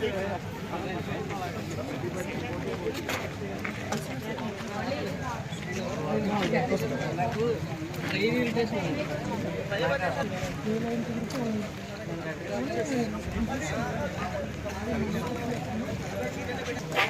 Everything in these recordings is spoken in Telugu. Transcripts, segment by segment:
అనంత గారు అనంత గారు అనంత గారు చెప్పండి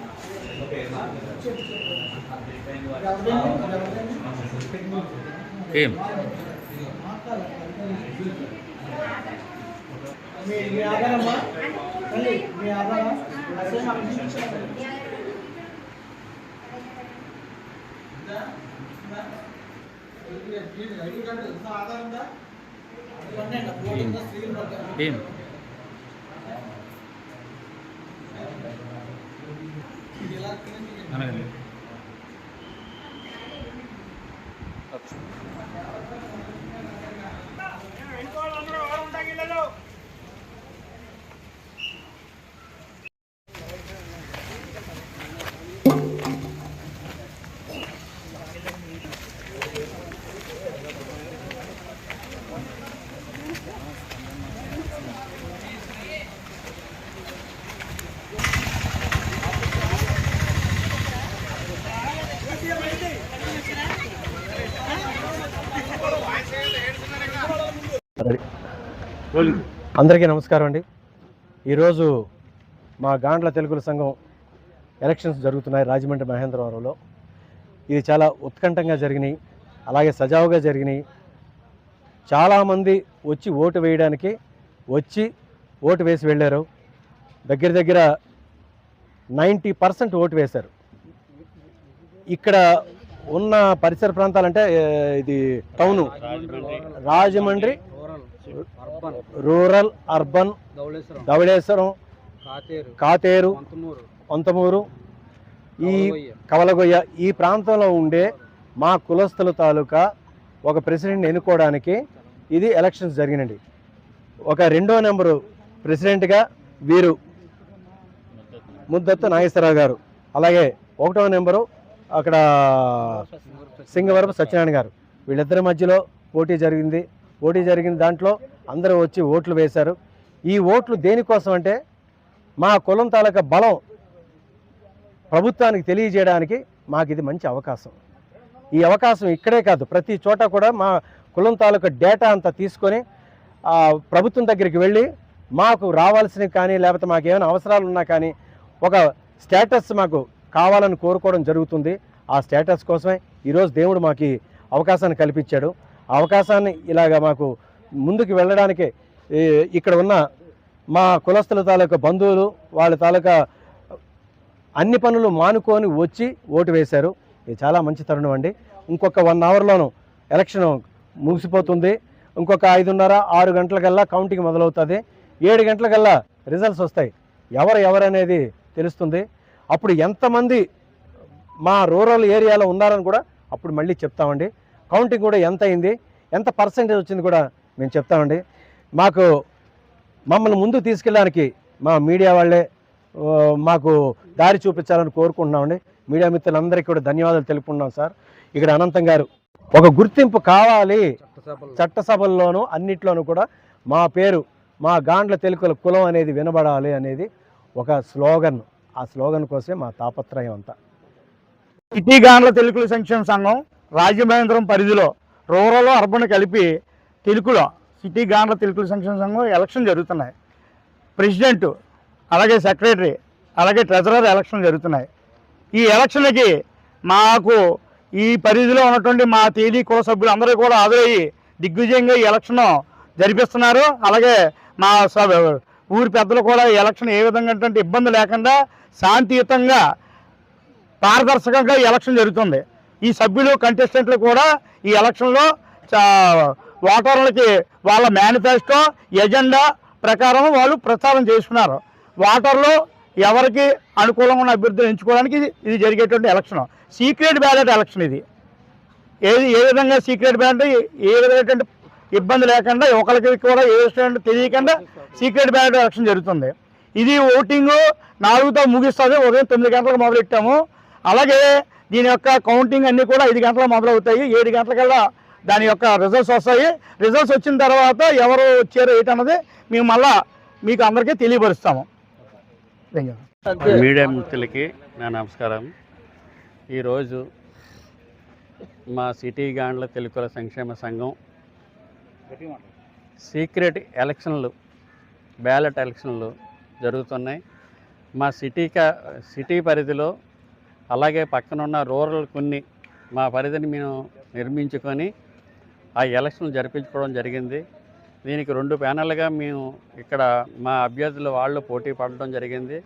ఏం మీ మీ ఆధారమ్మా మళ్ళీ మీ ఆధారం ఐడి hemen alayım. అందరికీ నమస్కారం అండి. ఈరోజు మా గాండ్ల తెలుగుల సంఘం ఎలక్షన్స్ జరుగుతున్నాయి రాజమండ్రి మహేంద్రవరంలో. ఇది చాలా ఉత్కంఠంగా జరిగినాయి అలాగే సజావుగా జరిగినాయి. చాలామంది వచ్చి ఓటు వేయడానికి వచ్చి ఓటు వేసి వెళ్ళారు. దగ్గర దగ్గర నైంటీ పర్సెంట్ ఓటు వేశారు. ఇక్కడ ఉన్న పరిసర ప్రాంతాలంటే ఇది town. Rajahmundry rural urban Dowleswaram. Katheru. Kontamuru ఈ కవలగొయ్య ఈ ప్రాంతంలో ఉండే మా కులస్తుల తాలూకా ఒక ప్రెసిడెంట్ని ఎన్నుకోవడానికి ఇది ఎలక్షన్స్ జరిగినండి ఒక రెండో నెంబరు ప్రెసిడెంట్గా వీరు ముద్దత్తు నాగేశ్వరరావు గారు. అలాగే ఒకటో నెంబరు అక్కడ సింగవరపు సత్యనారాయణ గారు. వీళ్ళిద్దరి మధ్యలో పోటీ జరిగింది. పోటీ జరిగిన దాంట్లో అందరూ వచ్చి ఓట్లు వేశారు. ఈ ఓట్లు దేనికోసం అంటే మా కులం తాలూకా బలం ప్రభుత్వానికి తెలియజేయడానికి మాకు ఇది మంచి అవకాశం. ఈ అవకాశం ఇక్కడే కాదు ప్రతి చోట కూడా మా కులం తాలూకా డేటా అంతా తీసుకొని ప్రభుత్వం దగ్గరికి వెళ్ళి మాకు రావాల్సినవి కానీ లేకపోతే మాకు ఏమైనా అవసరాలు ఉన్నా కానీ ఒక స్టేటస్ మాకు కావాలని కోరుకోవడం జరుగుతుంది. ఆ స్టేటస్ కోసమే ఈరోజు దేవుడు మాకు అవకాశాన్ని కల్పించాడు. అవకాశాన్ని ఇలాగ మాకు ముందుకు వెళ్ళడానికి ఇక్కడ ఉన్న మా కులస్తుల తాలూకా బంధువులు వాళ్ళ తాలూకా అన్ని పనులు మానుకొని వచ్చి ఓటు వేశారు. ఇది చాలా మంచి తరుణం అండి. ఇంకొక వన్ అవర్లోను ఎలక్షన్ ముగిసిపోతుంది. ఇంకొక ఐదున్నర ఆరు గంటలకల్లా కౌంటింగ్ మొదలవుతుంది. ఏడు గంటలకల్లా రిజల్ట్స్ వస్తాయి. ఎవరు ఎవరనేది తెలుస్తుంది. అప్పుడు ఎంతమంది మా రూరల్ ఏరియాలో ఉన్నారని కూడా అప్పుడు మళ్ళీ చెప్తామండి. కౌంటింగ్ కూడా ఎంత అయింది? ఎంత పర్సెంటేజ్ వచ్చింది కూడా మేము చెప్తామండి. మాకు మమ్మల్ని ముందు తీసుకెళ్ళడానికి మా మీడియా వాళ్ళే మాకు దారి చూపించాలని కోరుకుంటున్నామండి. మీడియా మిత్రులందరికీ కూడా ధన్యవాదాలు తెలుపుకున్నాం సార్. ఇక్కడ అనంతం గారు ఒక గుర్తింపు కావాలి. చట్టసభల్లోనూ అన్నిట్లోనూ కూడా మా పేరు మా గాండ్ల తెలుగుల కులం అనేది వినబడాలి అనేది ఒక స్లోగన్. ఆ స్లోగన్ కోసమే మా తాపత్రయం అంతా. సిటీ గాండ్ల తెలుగుల సంక్షేమ సంఘం రాజమహేంద్రం పరిధిలో రూరల్ అర్బన్ కలిపి తెలుగులో సిటీ గాండ్ల తెలుగుల సంక్షేమ సంఘం ఎలక్షన్ జరుగుతున్నాయి. ప్రెసిడెంట్ అలాగే సెక్రటరీ అలాగే ట్రెజరర్ ఎలక్షన్ జరుగుతున్నాయి. ఈ ఎలక్షన్కి మాకు ఈ పరిధిలో ఉన్నటువంటి మా తేదీ కుల సభ్యులు అందరూ కూడా హాజరయ్యి దిగ్విజయంగా ఈ ఎలక్షన్ జరిపిస్తున్నారు. అలాగే మా ఊరి పెద్దలు కూడా ఈ ఎలక్షన్ ఏ విధంగా ఇబ్బంది లేకుండా శాంతియుతంగా పారదర్శకంగా ఈ ఎలక్షన్ జరుగుతుంది. ఈ సభ్యులు కంటెస్టెంట్లు కూడా ఈ ఎలక్షన్లో ఓటర్లకి వాళ్ళ మేనిఫెస్టో ఎజెండా ప్రకారం వాళ్ళు ప్రచారం చేసుకున్నారు. ఓటర్లు ఎవరికి అనుకూలంగా ఉన్న అభ్యర్థులు ఎంచుకోవడానికి ఇది- ఇది జరిగేటువంటి ఎలక్షన్ సీక్రెట్ బ్యాలెట్ ఎలక్షన్ ఇది. ఏది ఏ విధంగా సీక్రెట్ బ్యాలెట్ ఏ విధమైనటువంటి ఇబ్బంది లేకుండా ఒకరికి కూడా ఏ విషయం తెలియకుండా సీక్రెట్ బ్యాలెట్ ఎలక్షన్ జరుగుతుంది. ఇది ఓటింగ్ నాలుగుతో ముగిస్తుంది ఉదయం తొమ్మిది గంటలకు మొదలెట్టాము. అలాగే దీని యొక్క కౌంటింగ్ అన్నీ కూడా ఐదు గంటలకు మొదలవుతాయి. ఏడు గంటలకల్లా దాని యొక్క రిజల్ట్స్ వస్తాయి. రిజల్ట్స్ వచ్చిన తర్వాత ఎవరు వచ్చారు ఏంటన్నది మేము మళ్ళా మీకు అందరికీ తెలియపరుస్తాము. మీడియా మిత్రులకి నా నమస్కారం. ఈరోజు మా సిటీ గాండ్ల తెలుగుల సంక్షేమ సంఘం సీక్రెట్ ఎలక్షన్లు బ్యాలెట్ ఎలక్షన్లు జరుగుతున్నాయి. మా సిటీ కా సిటీ పరిధిలో అలాగే పక్కనున్న రూరల్ కొన్ని మా పరిధిని మేము నిర్మించుకొని ఆ ఎలక్షన్లు జరిపించుకోవడం జరిగింది. దీనికి రెండు ప్యానెల్గా మేము ఇక్కడ మా అభ్యర్థులు వాళ్ళు పోటీ పడడం జరిగింది.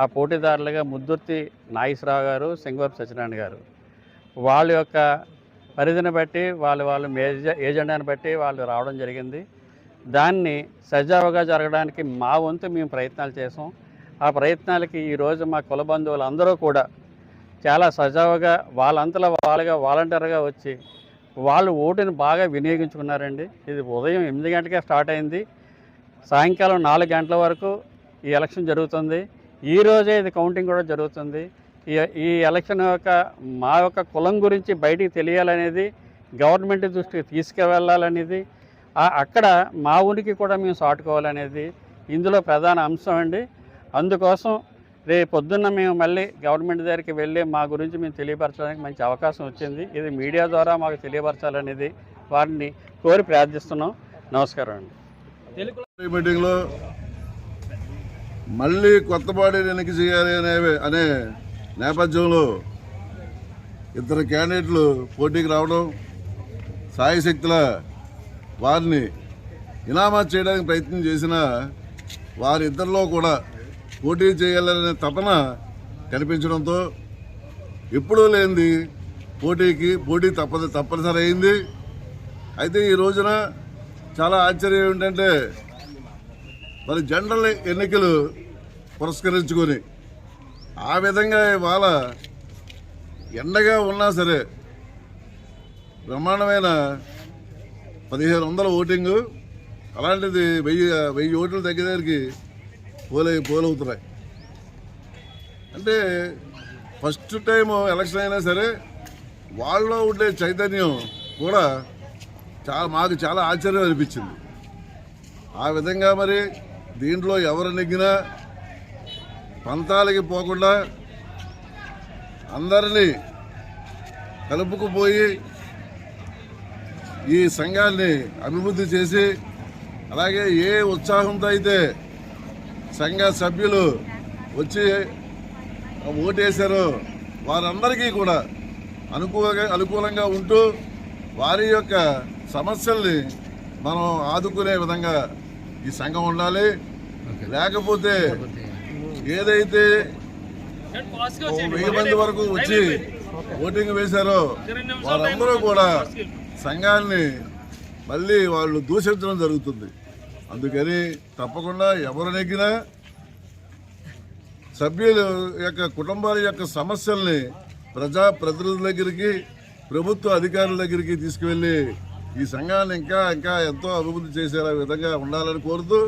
ఆ పోటీదారులుగా ముద్దుర్తి నాగేశ్వరరావు గారు సింగవరపు సత్యనారాయణ గారు. వాళ్ళ యొక్క పరిధిని బట్టి వాళ్ళు వాళ్ళ మేజ ఏజెండాని బట్టి వాళ్ళు రావడం జరిగింది. దాన్ని సజావుగా జరగడానికి మా వంతు మేము ప్రయత్నాలు చేసాం ఆ ప్రయత్నాలకి ఈరోజు మా కుల బంధువులు అందరూ కూడా చాలా సజావుగా వాళ్ళంతలో వాళ్ళుగా వాలంటీర్గా వచ్చి వాళ్ళు ఓటుని బాగా వినియోగించుకున్నారండి. ఇది ఉదయం ఎనిమిది గంటలకే స్టార్ట్ అయింది. సాయంకాలం నాలుగు గంటల వరకు ఈ ఎలక్షన్ జరుగుతుంది. ఈ రోజే ఇది కౌంటింగ్ కూడా జరుగుతుంది. ఈ ఈ ఎలక్షన్ యొక్క మా యొక్క కులం గురించి బయటికి తెలియాలనేది గవర్నమెంట్ దృష్టికి తీసుకువెళ్ళాలనేది అక్కడ మా ఉనికి కూడా మేము సాటుకోవాలనేది ఇందులో ప్రధాన అంశం అండి. అందుకోసం రేపు పొద్దున్న మేము మళ్ళీ గవర్నమెంట్ దగ్గరికి వెళ్ళి మా గురించి మేము తెలియపరచడానికి మంచి అవకాశం వచ్చింది. ఇది మీడియా ద్వారా మాకు తెలియపరచాలనేది వారిని కోరి ప్రార్థిస్తున్నాం. నమస్కారం అండి. మీటింగ్లో మళ్ళీ కొత్త బాడీని ఎన్నిక చేయాలి అనే అనే నేపథ్యంలో ఇద్దరు క్యాండిడేట్లు పోటీకి రావడం సాయశక్తుల వారిని ఇనామా చేయడానికి ప్రయత్నం చేసిన వారిద్దరిలో కూడా పోటీ చేయాలనే తపన కనిపించడంతో ఎప్పుడూ లేనిది పోటీకి పోటీ తప్పదు తప్పనిసరి అయింది. అయితే ఈ రోజున చాలా ఆశ్చర్యం ఏంటంటే మరి జనరల్ ఎన్నికలు పురస్కరించుకొని ఆ విధంగా ఇవాళ ఎండగా ఉన్నా సరే బ్రహ్మాండమైన పదిహేను వందల ఓటింగు అలాంటిది వెయ్యి వెయ్యి ఓట్లు దగ్గరికి పోలే పోలవుతున్నాయి. అంటే ఫస్ట్ టైం ఎలక్షన్ అయినా సరే వాళ్ళలో ఉండే చైతన్యం కూడా చాలా మాకు చాలా ఆశ్చర్యం అనిపించింది. ఆ విధంగా మరి దీంట్లో ఎవరు నెగ్గినా పంతాలకి పోకుండా అందరినీ కలుపుకుపోయి ఈ సంఘాన్ని అభివృద్ధి చేసి అలాగే ఏ ఉత్సాహంతో అయితే సంఘ సభ్యులు వచ్చి ఓటేశారో. వారందరికీ కూడా అనుకూలంగా అనుకూలంగా ఉంటూ వారి యొక్క సమస్యల్ని మనం ఆదుకునే విధంగా ఈ సంఘం ఉండాలి. లేకపోతే ఏదైతే వెయ్యి మంది వరకు వచ్చి ఓటింగ్ వేశారో వారందరూ కూడా సంఘాన్ని మళ్ళీ వాళ్ళు దూషించడం జరుగుతుంది. అందుకని తప్పకుండా ఎవరు నెగ్గినా సభ్యుల యొక్క కుటుంబాల యొక్క సమస్యల్ని ప్రజా ప్రతినిధుల దగ్గరికి ప్రభుత్వ అధికారుల దగ్గరికి తీసుకువెళ్ళి ఈ సంఘాన్ని ఇంకా ఇంకా ఎంతో అభివృద్ధి చేసేలా విధంగా ఉండాలని కోరుతూ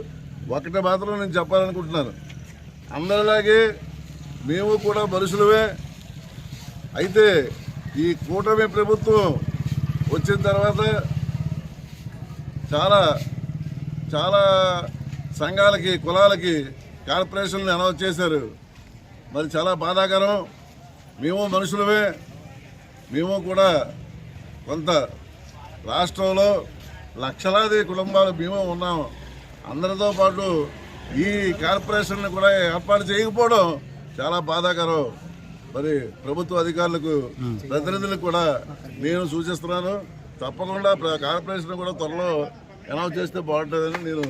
ఒకటి మాత్రం నేను చెప్పాలనుకుంటున్నాను. అందరిలాగే మేము కూడా మనుషులమే. అయితే ఈ కూటమి ప్రభుత్వం వచ్చిన తర్వాత చాలా చాలా సంఘాలకి కులాలకి కార్పొరేషన్లు అనౌన్స్ చేశారు. మరి చాలా బాధాకరం. మేము మనుషులమే. మేము కూడా కొంత రాష్ట్రంలో లక్షలాది కుటుంబాలు మేము ఉన్నాం. అందరితో పాటు ఈ కార్పొరేషన్లు కూడా ఏర్పాటు చేయకపోవడం చాలా బాధాకరం. మరి ప్రభుత్వ అధికారులకు ప్రతినిధులకు కూడా నేను సూచిస్తున్నాను. తప్పకుండా ప్ర- కార్పొరేషన్ కూడా త్వరలో అనౌన్స్ చేస్తే బాగుంటుందని నేను